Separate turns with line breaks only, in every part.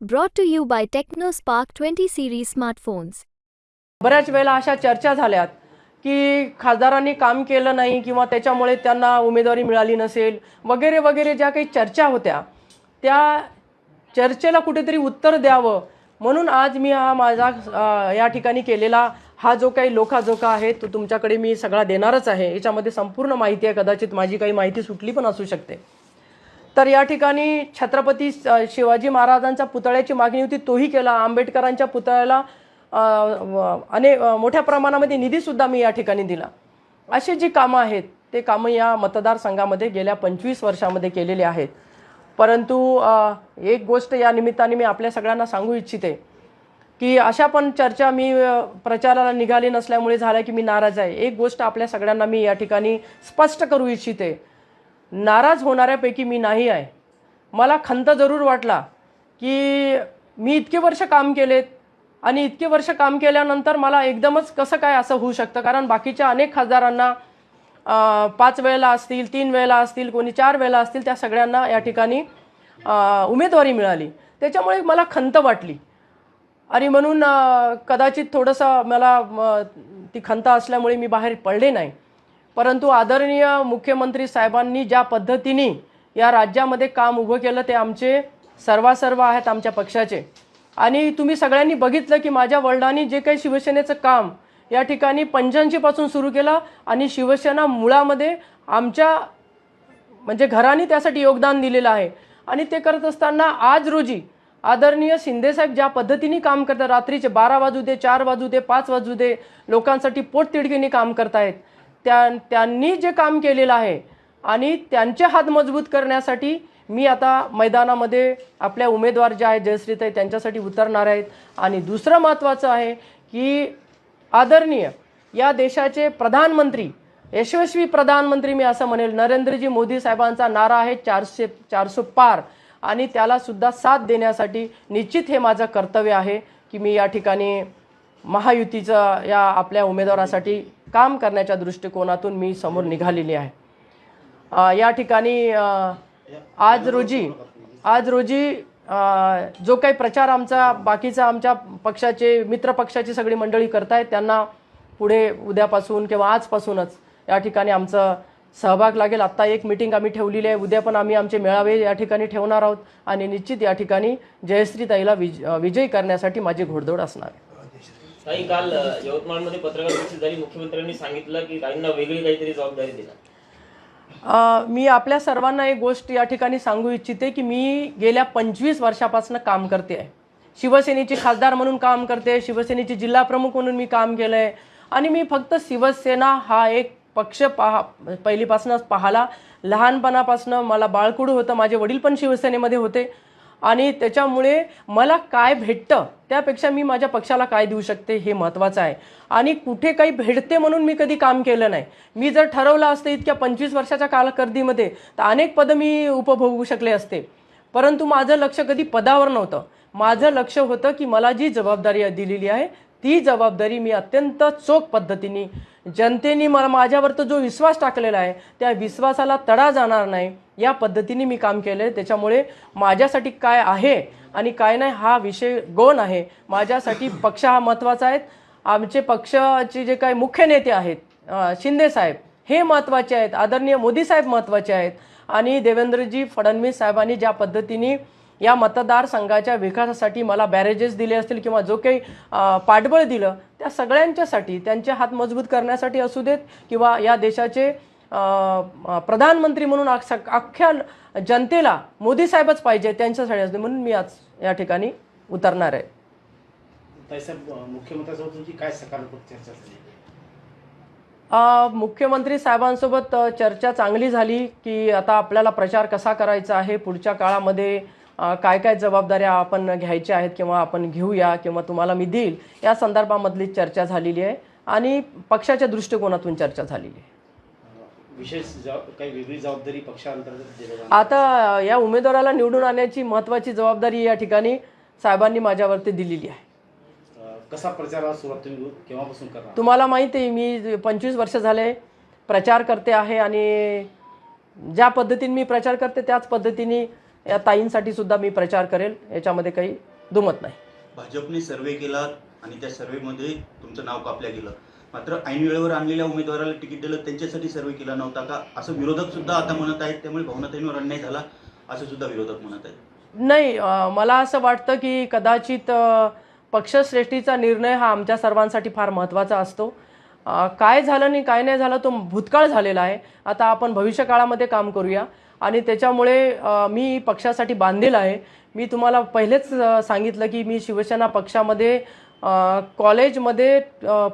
Brought to you by Tecno Spark twenty series smartphones
बऱ्याच वेळेला अशा चर्चा झाल्यात की खासदारांनी काम केलं नाही किंवा त्याच्यामुळे त्यांना उमेदवारी मिळाली नसेल वगैरे वगैरे ज्या काही चर्चा होत्या त्या चर्चेला कुठेतरी उत्तर द्यावं. म्हणून आज मी हा माझा या ठिकाणी केलेला हा जो काही लोकाजोका आहे तो तुमच्याकडे मी सगळा देणारच आहे. याच्यामध्ये संपूर्ण माहिती आहे कदाचित माझी काही माहिती सुटली पण असू शकते. तर या ठिकाणी छत्रपती शिवाजी महाराजांचा पुतळ्याची मागणी होती. तोही केला. आंबेडकरांच्या पुतळ्याला अनेक अने मोठ्या प्रमाणामध्ये निधीसुद्धा मी या ठिकाणी दिला. अशी जी कामं आहेत ते कामं या मतदारसंघामध्ये गेल्या पंचवीस वर्षामध्ये केलेली आहेत. परंतु एक गोष्ट या निमित्ताने मी आपल्या सगळ्यांना सांगू इच्छिते की अशा पण चर्चा मी प्रचाराला निघाली नसल्यामुळे झाल्या की मी नाराज आहे. एक गोष्ट आपल्या सगळ्यांना मी या ठिकाणी स्पष्ट करू इच्छिते नाराज होणाऱ्यापैकी मी नाही आहे. मला खंत जरूर वाटला की मी इतके वर्ष काम केलेत आणि इतके वर्ष काम केल्यानंतर मला एकदमच कसं काय असं होऊ शकतं? कारण बाकीच्या अनेक खासदारांना पाच वेळेला असतील तीन वेळेला असतील कोणी चार वेळेला असतील त्या सगळ्यांना या ठिकाणी उमेदवारी मिळाली. त्याच्यामुळे मला खंत वाटली. आणि म्हणून कदाचित थोडंसं मला ती खंत असल्यामुळे मी बाहेर पडले नाही. परंतु आदरणीय मुख्यमंत्री साहेबांनी ज्या पद्धतीने या राज्यामध्ये काम उभं केलं ते आमचे सर्वासर्व आहेत आमच्या पक्षाचे. आणि तुम्ही सगळ्यांनी बघितलं की माझ्या वडिलांनी जे काही शिवसेनेचं काम या ठिकाणी पंच्याऐंशीपासून सुरू केलं आणि शिवसेना मुळामध्ये आमच्या म्हणजे घराने त्यासाठी योगदान दिलेलं आहे. आणि ते करत असताना आज रोजी आदरणीय शिंदेसाहेब ज्या पद्धतीने काम करतात रात्रीचे बारा वाजू दे चार वाजू दे पाच वाजू दे लोकांसाठी पोटतिडकीने काम करतायत. त्या त्यांनी जे काम केलेलं आहे आणि त्यांचे हात मजबूत करण्यासाठी मी आता मैदानामध्ये आपल्या उमेदवार जे आहेत जयश्रीताई त्यांच्यासाठी उतरणार आहेत. आणि दुसरं महत्त्वाचं आहे की आदरणीय या देशाचे प्रधानमंत्री यशस्वी प्रधानमंत्री मी असं म्हणेल नरेंद्रजी मोदी साहेबांचा नारा आहे चारशे चारशे पार. आणि त्यालासुद्धा साथ देण्यासाठी निश्चित हे माझं कर्तव्य आहे की मी या ठिकाणी महायुतीचं या आपल्या उमेदवारासाठी काम करण्याच्या दृष्टिकोनातून मी समोर निघालेली आहे. या ठिकाणी आज रोजी आज रोजी जो काही प्रचार आमचा बाकीचा आमच्या पक्षाचे मित्र पक्षाची सगळी मंडळी करतायत त्यांना पुढे उद्यापासून किंवा आजपासूनच या ठिकाणी आमचं सहभाग लागेल. आत्ता एक मिटिंग आम्ही ठेवलेली आहे. उद्या पण आम्ही आमचे मेळावे या ठिकाणी ठेवणार आहोत आणि निश्चित या ठिकाणी जयश्रीताईला विज विजयी करण्यासाठी माझी घोडदौड असणार आहे.
काही काल यवतमाळमध्ये पत्रकार परिषद झाली. मुख्यमंत्र्यांनी सांगितलं की काहींना वेगळी काहीतरी जबाबदारी देणार.
मी आपल्या सर्वांना एक गोष्ट या ठिकाणी सांगू इच्छिते की मी गेल्या पंचवीस वर्षापासून काम करते आहे. शिवसेनेची खासदार म्हणून काम करते शिवसेनेची जिल्हा प्रमुख म्हणून मी काम केलं आहे आणि मी फक्त शिवसेना हा एक पक्ष पहा पहिलीपासूनच पाहाला. लहानपणापासून मला बाळकुडू होतं. माझे वडील पण शिवसेनेमध्ये होते. आणि त्याच्यामुळे मला काय भेटतं त्यापेक्षा मी माझ्या पक्षाला काय देऊ शकते हे महत्त्वाचं आहे. आणि कुठे काही भेटते म्हणून मी कधी काम केलं नाही. मी जर ठरवलं असतं इतक्या पंचवीस वर्षाच्या कालकर्दीमध्ये तर अनेक पदं मी उपभोगू शकले असते. परंतु माझं लक्ष कधी पदावर नव्हतं. माझं लक्ष होतं की मला जी जबाबदारी दिलेली आहे ती जबाबदारी मी अत्यंत चोख पद्धतीने जनतेने मला माझ्यावर तो जो विश्वास टाकलेला आहे त्या विश्वासाला तडा जाणार नाही. या पद्धतीने मी काम केलं आहे त्याच्यामुळे माझ्यासाठी काय आहे आणि काय नाही हा विषय गौण आहे. माझ्यासाठी पक्ष हा महत्त्वाचा आहे आमचे पक्षाचे जे काही मुख्य नेते आहेत शिंदे साहेब हे महत्त्वाचे आहेत. आदरणीय मोदी साहेब महत्त्वाचे आहेत. आणि देवेंद्रजी फडणवीस साहेबांनी ज्या पद्धतीने या मतदारसंघाच्या विकासासाठी मला बॅरेजेस दिले असतील किंवा जो काही पाठबळ दिलं त्या सगळ्यांच्यासाठी त्यांचे हात मजबूत करण्यासाठी असू देत किंवा या देशाचे प्रधानमंत्री म्हणून अख्ख्या जनतेला मोदी साहेबच पाहिजे त्यांच्यासाठी असते म्हणून मी आज या ठिकाणी उतरणार आहे. मुख्यमंत्री साहेबांसोबत चर्चा चांगली झाली की आता आपल्याला प्रचार कसा करायचा आहे पुढच्या काळामध्ये काय काय जबाबदाऱ्या आपण घ्यायच्या आहेत किंवा आपण घेऊया किंवा तुम्हाला मी देईल या संदर्भामधली चर्चा झालेली आहे. आणि पक्षाच्या दृष्टिकोनातून चर्चा झालेली आहे.
विशेष काही वेगळी जबाबदारी पक्षांतर्गत दिली जाणार
आता या उमेदवाराला निवडून आणण्याची महत्त्वाची जबाबदारी या ठिकाणी साहेबांनी माझ्यावरती दिलेली आहे.
कसा प्रचाराला सुरुवात तुम्ही केव्हापासून करणार?
तुम्हाला माहिती आहे मी पंचवीस वर्ष झाले प्रचार करते आहे आणि ज्या पद्धतीने मी प्रचार करते त्याच पद्धतीने या ताईंसाठी सुद्धा मी प्रचार करेल. याच्यामध्ये काही दुमत नाही.
भाजपने सर्वे केला आणि त्या सर्वेमध्ये तुमचं नाव कापलं गेलं. मात्र ऐन वेळेवर आणलेल्या उमेदवाराला तिकीट दिलं त्यांच्यासाठी सर्वे केला नव्हता का? असं विरोधक सुद्धा आता म्हणत आहेत त्यामुळे भावनाताईंवर अन्याय झाला असं सुद्धा विरोधक म्हणत आहेत.
नाही मला असं वाटतं की कदाचित पक्षश्रेष्ठीचा निर्णय हा आमच्या सर्वांसाठी फार महत्त्वाचा असतो. काय झालं आणि काय नाही झालं तो भूतकाळ झालेला आहे. आता आपण भविष्यकाळामध्ये काम करूया. आणि त्याच्यामुळे मी पक्षासाठी बांधील आहे. मी तुम्हाला पहिलेच सांगितलं की मी शिवसेना पक्षामध्ये कॉलेजमध्ये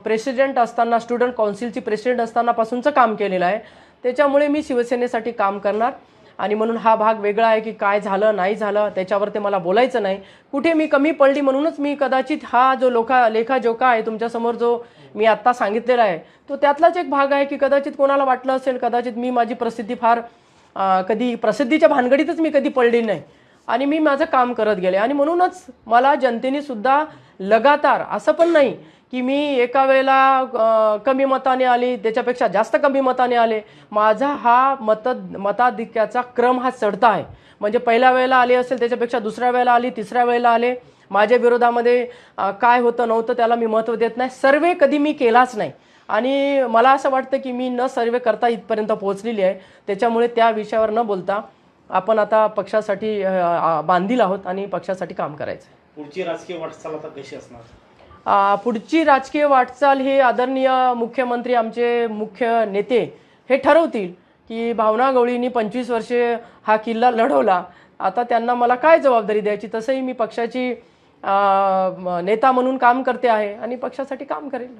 प्रेसिडेंट असताना स्टुडंट काउन्सिलची प्रेसिडेंट असतानापासूनचं काम केलेलं आहे. त्याच्यामुळे मी शिवसेनेसाठी काम करणार. आणि म्हणून हा भाग वेगळा आहे की काय झालं नाही झालं त्याच्यावर ते मला बोलायचं नाही. कुठे मी कमी पडली म्हणूनच मी कदाचित हा जो लोका लेखाजोखा आहे तुमच्यासमोर जो मी आत्ता सांगितलेला आहे तो त्यातलाच एक भाग आहे की कदाचित कोणाला वाटलं असेल कदाचित मी माझी प्रसिद्धी फार कधी प्रसिद्धीच्या भानगडीतच मी कधी पडली नाही. आणि मी माझं काम करत गेले. आणि म्हणूनच मला जनतेने सुद्धा लगातार असं पण नाही की मी एका वेळेला कमी मताने आली त्याच्यापेक्षा जास्त कमी मताने आले. माझा हा मत मताधिक्याचा क्रम हा चढता आहे. म्हणजे पहिल्या वेळेला आले असेल त्याच्यापेक्षा दुसऱ्या वेळेला आली तिसऱ्या वेळेला आले. माझ्या विरोधामध्ये काय होतं नव्हतं त्याला मी महत्त्व देत नाही. सर्वे कधी मी केलाच नाही. आणि मला असं वाटतं की मी न सर्वे करता इथपर्यंत पोहोचलेली आहे. त्याच्यामुळे त्या विषयावर न बोलता आपण आता पक्षासाठी बांधील आहोत आणि पक्षासाठी काम करायचं आहे
पुढची राजकीय वाटचाल आता कशी असणार?
पुढची राजकीय वाटचाल हे आदरणीय मुख्यमंत्री आमचे मुख्य नेते हे ठरवतील की भावना गवळींनी पंचवीस वर्षे हा किल्ला लढवला. आता त्यांना मला काय जबाबदारी द्यायची? तसंही मी पक्षाची नेता म्हणून काम करते आहे आणि पक्षासाठी काम करेल.